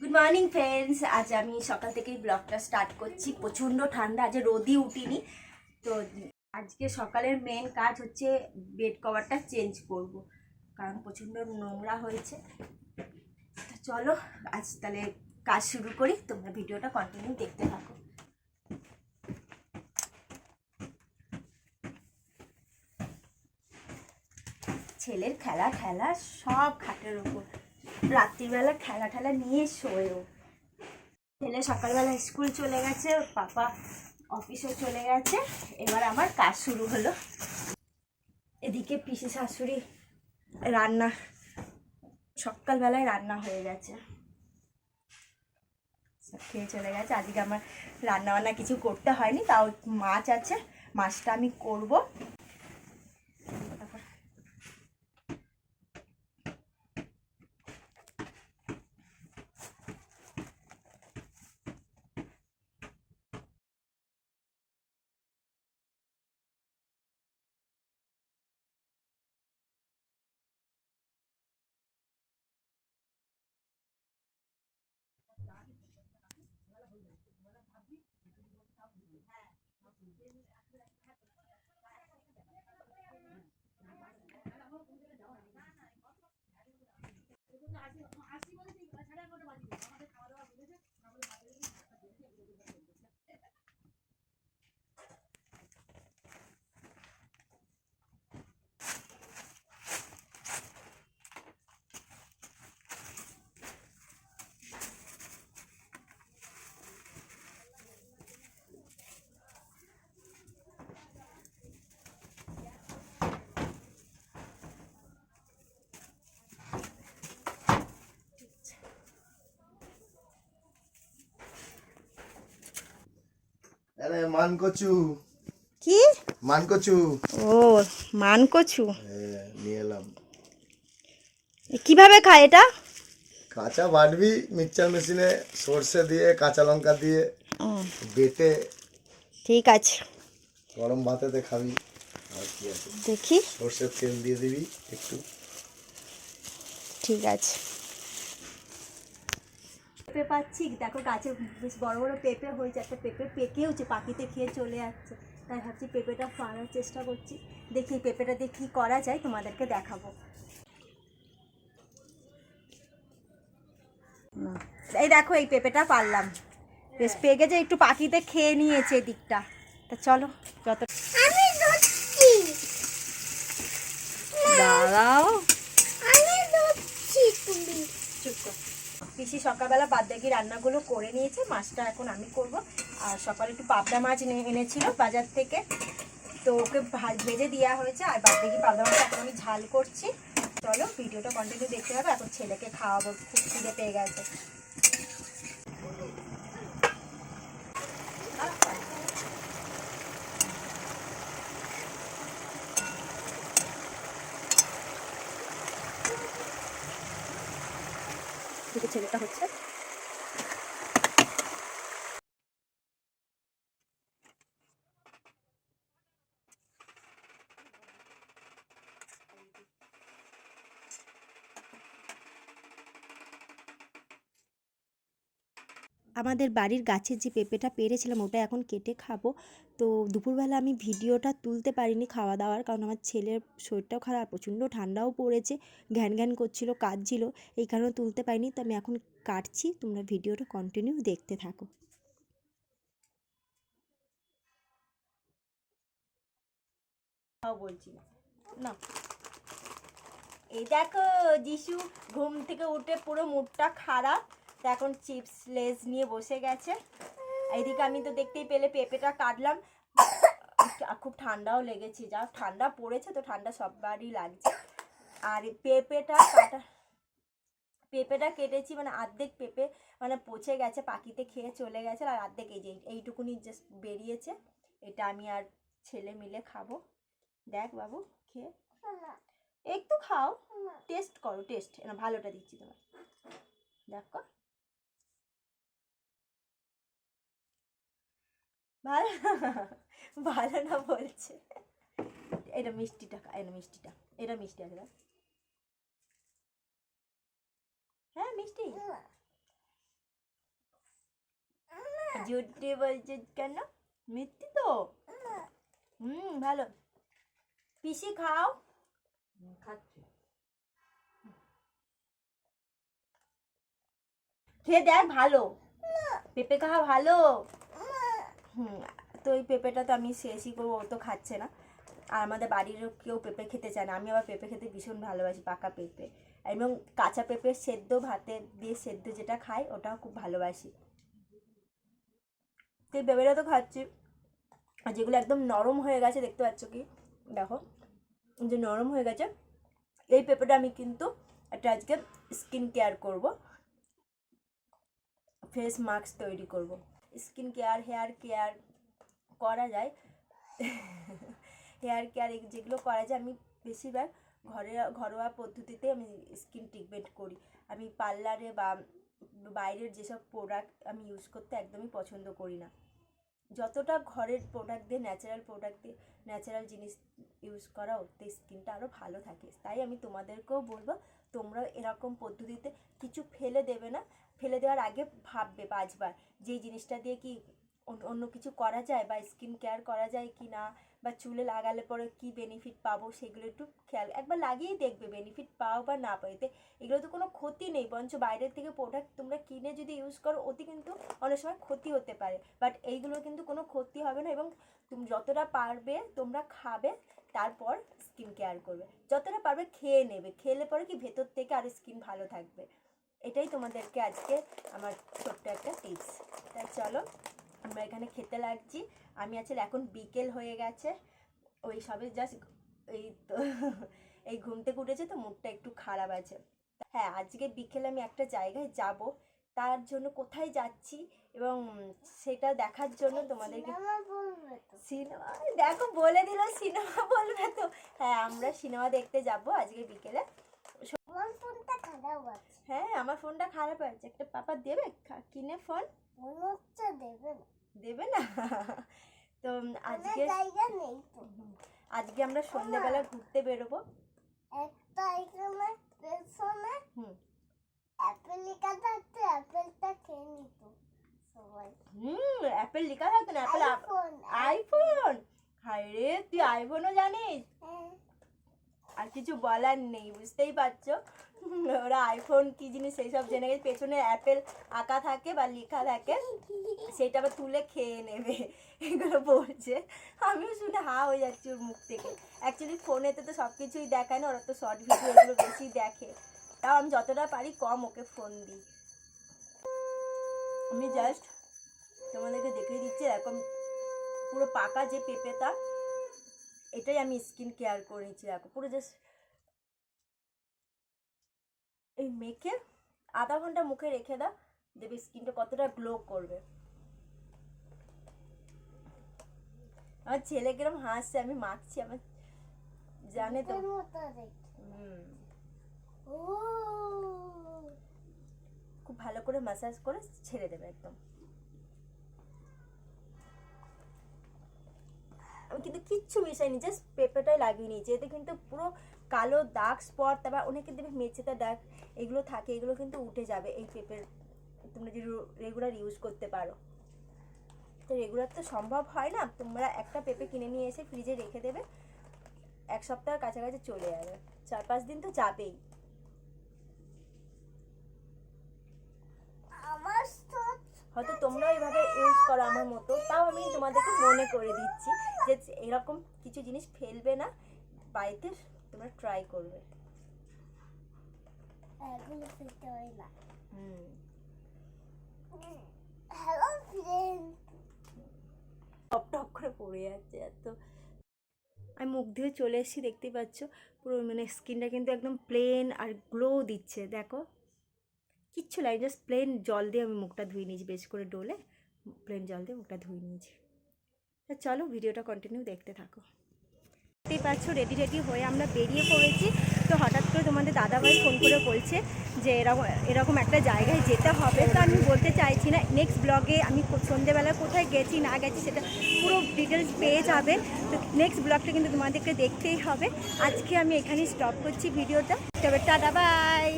Good morning friends আজ আমি সকাল থেকেই ব্লগটা স্টার্ট করছি। প্রচণ্ড ঠান্ডা, আজ রোদই উঠিনি। তো আজকে সকালের মেন কাজ হচ্ছে বেড কভারটা চেঞ্জ করব। কারণ প্রচণ্ড নোংরা হয়েছে। তো চলো, আজ তাহলে কাজ শুরু করি। তোমরা ভিডিওটা কন্টিনিউ দেখতে থাকো। ছেলের খেলা খেলা সব খাটের উপর। রাত্রিবেলা খেলা ঠেলা নিয়ে শোয়েও। ছেলে সকালবেলা স্কুল চলে গেছে, ওর পাপা অফিসে চলে গেছে। এবার আমার কাজ শুরু হলো। এদিকে পিসি শাশুড়ি রান্না, সকালবেলায় রান্না হয়ে গেছে। খেয়ে চলে গেছে। আজকে আমার রান্না বান্না কিছু করতে হয়নি, তাও মাছ আছে, মাছটা আমি করব। didn't আরে মান কচু কি? মান কচু ও মান কচু হ্যাঁ, নিয়ে এলাম। কীভাবে খায় এটা? কাঁচা বাটবি মিক্সচার মেশিনে সর্ষে দিয়ে কাঁচা লঙ্কা দিয়ে বেটে ঠিক আছে। গরম ভাতেতে খাবি আর কি আছে। দেখি। সর্ষের তেল দিয়ে দিবি একটু। ঠিক আছে। পেঁপে পাচ্ছি। দেখো গাছে বেশ বড় বড় পেঁপে হয়েছে একটা পেঁপে পেকেওছে পাখিতে খেয়ে চলে যাচ্ছে তাই ভাবছি পেঁপেটা পাড়ার চেষ্টা করছি। দেখি পেঁপেটা দিয়ে কী করা যায় তোমাদেরকে দেখাবো। এই দেখো এই পেঁপেটা পারলাম। বেশ পেকে যে একটু পাখিতে খেয়ে নিয়েছে এদিকটা। তা চলো যত দাঁড়াও। চুপ কর। পিসি সকালবেলা বাদ দেখি রান্নাগুলো করে নিয়েছে, মাছটা এখন আমি করব। আর সকালে একটু পাবদা মাছ এনে- এনেছিল বাজার থেকে। তো ওকে ভেজে দেওয়া হয়েছে, আর বাদ দেখি পাবদা মাছটা এখন আমি ঝাল করছি। চলো, ভিডিওটা কন্টিনিউ দেখতে হবে এখন ছেলেকে খাওয়াবো, খুব খিদে পেয়ে গেছে। দিকে ছেলেটা হচ্ছে আমাদের বাড়ির গাছের যে পেঁপেটা পেরেছিলাম ওটা এখন কেটে খাব। তো দুপুরবেলা আমি ভিডিওটা তুলতে পারিনি খাওয়া দাওয়ার, কারণ আমার ছেলের শরীরটাও খারাপ, প্রচণ্ড ঠান্ডাও পড়েছে, ঘ্যান ঘ্যান করছিল, কাঁদছিল, এই কারণে তুলতে পারিনি। তো আমি এখন কাটছি, তোমরা ভিডিওটা কন্টিনিউ দেখতে থাকো। বলছি। না এই দেখো, যিশু ঘুম থেকে উঠে পুরো মুডটা খারাপ। তো এখন চিপস লেজ নিয়ে বসে গেছে। এদিকে আমি তো দেখতেই পেলে পেঁপেটা কাটলাম। খুব ঠান্ডাও লেগেছে যা ঠান্ডা পড়েছে তো ঠান্ডা সববারই লাগছে। আর পেঁপেটা কাটা পেঁপেটা কেটেছি মানে অর্ধেক পেঁপে মানে পচে গেছে পাখিতে খেয়ে চলে গেছে আর অর্ধেক এই যে এইটুকুনি জাস্ট বেরিয়েছে। এটা আমি আর ছেলে মিলে খাব। দেখ বাবু খেয়ে। একটু খাও। টেস্ট করো টেস্ট না ভালোটা দিচ্ছি তোমার দেখো ভালো ভালো না বলছে। এটা মিষ্টিটা এটা মিষ্টিটা। এটা মিষ্টি আছে হ্যাঁ মিষ্টি। জুটে বলছে কেন? মিথ্যে তো। হুম ভালো। পিসি খাও। খাচ্ছে। খেয়ে দেখ ভালো। পেঁপে খাওয়া ভালো। তো এই পেঁপেটা তো আমি শেষই করব, ও তো খাচ্ছে না। আর আমাদের বাড়ির কেউ পেঁপে খেতে চায় না। আমি আবার পেঁপে খেতে ভীষণ ভালোবাসি, পাকা পেঁপে। এবং কাঁচা পেঁপে সেদ্ধ, ভাতে দিয়ে সেদ্ধ যেটা খাই, ওটাও খুব ভালোবাসি। তো এই পেঁপেটা তো খাচ্ছি। আর যেগুলো একদম নরম হয়ে গেছে, দেখতে পাচ্ছ কি? দেখো যে নরম হয়ে গেছে। এই পেঁপেটা আমি কিন্তু একটা আজকে স্কিন কেয়ার করব। ফেস মাস্ক তৈরি করব। স্কিন কেয়ার, হেয়ার কেয়ার করা যায়। হেয়ার কেয়ার যেগুলো করা যায়, আমি বেশিরভাগ ঘরে, ঘরোয়া পদ্ধতিতে আমি স্কিন ট্রিটমেন্ট করি। আমি পার্লারে বা বাইরের যেসব প্রোডাক্ট আমি ইউজ করতে একদমই পছন্দ করি না। যতটা ঘরের প্রোডাক্ট দিয়ে, ন্যাচারাল প্রোডাক্ট দিয়ে, ন্যাচারাল জিনিস ইউজ করা ওতে স্কিনটা আরও ভালো থাকে। তাই আমি তোমাদেরকেও বলব তোমরা এরকম পদ্ধতিতে কিছু ফেলে দেবে না। দেওয়ার আগে ভাববে পাঁচবার যে জিনিসটা দিয়ে কি অন্য- কিছু করা যায় বা স্কিন কেয়ার করা যায় কি না বা চুলে লাগালে পরে কি বেনিফিট পাবো সেগুলো একটু খেয়াল, একবার লাগিয়েই দেখবে বেনিফিট পাও বা না পাও, এতে এগুলো তো কোনো ক্ষতি নেই, বরঞ্চ বাইরের থেকে প্রোডাক্ট তোমরা কিনে যদি ইউজ করো, ওতে কিন্তু অনেক সময় ক্ষতি হতে পারে। বাট এইগুলো কিন্তু কোনো ক্ষতি হবে না এবং তুমি, যতটা পারবে তোমরা খাবে, তারপর স্কিন কেয়ার করবে। যতটা পারবে খেয়ে নেবে, খেলে পরে কি ভেতর থেকে আরও স্কিন ভালো থাকবে। এটাই তোমাদেরকে আজকে আমার ছোট্ট একটা টিপস তাই চলো আমরা এখানে খেতে লাগছি। আমি আসলে এখন বিকেল হয়ে গেছে। ওই সবে জাস্ট এই তো এই ঘুম থেকে উঠেছে তো মুডটা একটু খারাপ আছে। হ্যাঁ আজকে বিকেলে আমি একটা জায়গায় যাব। তার জন্য কোথায় যাচ্ছি এবং সেটা দেখার জন্য তোমাদেরকে সিনেমা দেখো বলে দিল সিনেমা বলবে তো। হ্যাঁ আমরা সিনেমা দেখতে যাব আজকে বিকেলে। আমার ফোনটা খারাপ আছে। হ্যাঁ আমার ফোনটা খারাপ আছে। একটা পাপা দেবে? কিনে ফোন? মনে হচ্ছে দেবে না। দেবে না? তো আজকে জায়গা নেই তো। আজকে আমরা সন্ধ্যাবেলা ঘুরতে বেরোবো। একটা এখানে পেছনে হুম। অ্যাপেল লেখা থাকতো অ্যাপেলটা খেয়ে নিত সবাই। হুম অ্যাপেল লেখা থাকতো না অ্যাপেল আইফোন। আইফোন? হায় রে তুই আইফোনও জানিস? হ্যাঁ। আর কিছু বলার নেই, বুঝতেই পারছ? ওরা আইফোন কি জিনিস সেই সব জেনে গেছে, পেছনে অ্যাপেল আঁকা থাকে বা লেখা থাকে, সেটা আবার তুলে খেয়ে নেবে, এগুলো বলছে। আমিও শুনে হা হয়ে যাচ্ছি ওর মুখ থেকে। অ্যাকচুয়ালি ফোনেতে তো সব কিছুই দেখায় না, ওরা তো শর্ট ভিডিও এগুলো বেশি দেখে। তাও আমি যতটা পারি কম ওকে ফোন দিই। আমি জাস্ট তোমাদেরকে দেখিয়ে দিচ্ছি, এরকম পুরো পাকা যে পেঁপেটা এটাই আমি স্কিন কেয়ার করে নিচ্ছি দেখো পুরো জাস্ট এই মেখে আধা ঘণ্টা মুখে রেখে দাও দেখবি স্কিনটা কতটা গ্লো করবে। আমার ছেলে কিরম হাসছে আমি মাখছি আমার জানে তো। খুব ভালো করে মাসাজ করে ছেড়ে দেবে একদম। আমি কিন্তু কিচ্ছু মিশাইনি জাস্ট পেঁপেটাই লাগিয়ে নিয়েছি। এতে কিন্তু পুরো কালো দাগ স্পট তারপর অনেকে দেবে মেচেতে দাগ এগুলো থাকে, এগুলো কিন্তু উঠে যাবে এই পেঁপের তোমরা যদি রেগুলার ইউজ করতে পারো। তো রেগুলার তো সম্ভব হয় না, তোমরা একটা পেঁপে কিনে নিয়ে এসে ফ্রিজে রেখে দেবে, এক সপ্তাহের কাছাকাছি চলে যাবে। চার পাঁচ দিন তো যাবেই আমার তো হয়তো তোমরাও এইভাবে ইউজ করো আমার মতো তাও আমি তোমাদেরকে মনে করে দিচ্ছি যে এরকম কিছু জিনিস ফেলবে না বাড়িতে তোমরা ট্রাই করবে। হ্যালো ফ্রেন্ড টপ টপ করে পড়ে যাচ্ছে এত। আমি মুখ দিয়ে চলে এসেছি দেখতেই পাচ্ছ পুরো মানে স্কিনটা কিন্তু একদম প্লেন আর গ্লো দিচ্ছে দেখো। কিচ্ছু লাগে জাস্ট প্লেন জল দিয়ে আমি মুখটা ধুয়ে নিয়েছি বেশ করে ডোলে। প্লেন জল দিয়ে মুখটা ধুয়ে নিয়েছি। তা চলো ভিডিওটা কন্টিনিউ দেখতে থাকো। দেখতেই পাচ্ছ রেডি রেডি হয়ে আমরা বেরিয়ে পড়েছি। তো হঠাৎ করে তোমাদের দাদাভাই ফোন করে বলছে যে এরকম এরকম একটা জায়গায় যেতে হবে। তো আমি বলতে চাইছি না নেক্সট ব্লগে আমি সন্ধেবেলা কোথায় গেছি, না গেছি সেটা পুরো ডিটেলস পেয়ে যাবে। তো নেক্সট ব্লগটা কিন্তু তোমাদেরকে দেখতেই হবে। আজকে আমি এখানেই স্টপ করছি ভিডিওটা। তবে টাটা বাই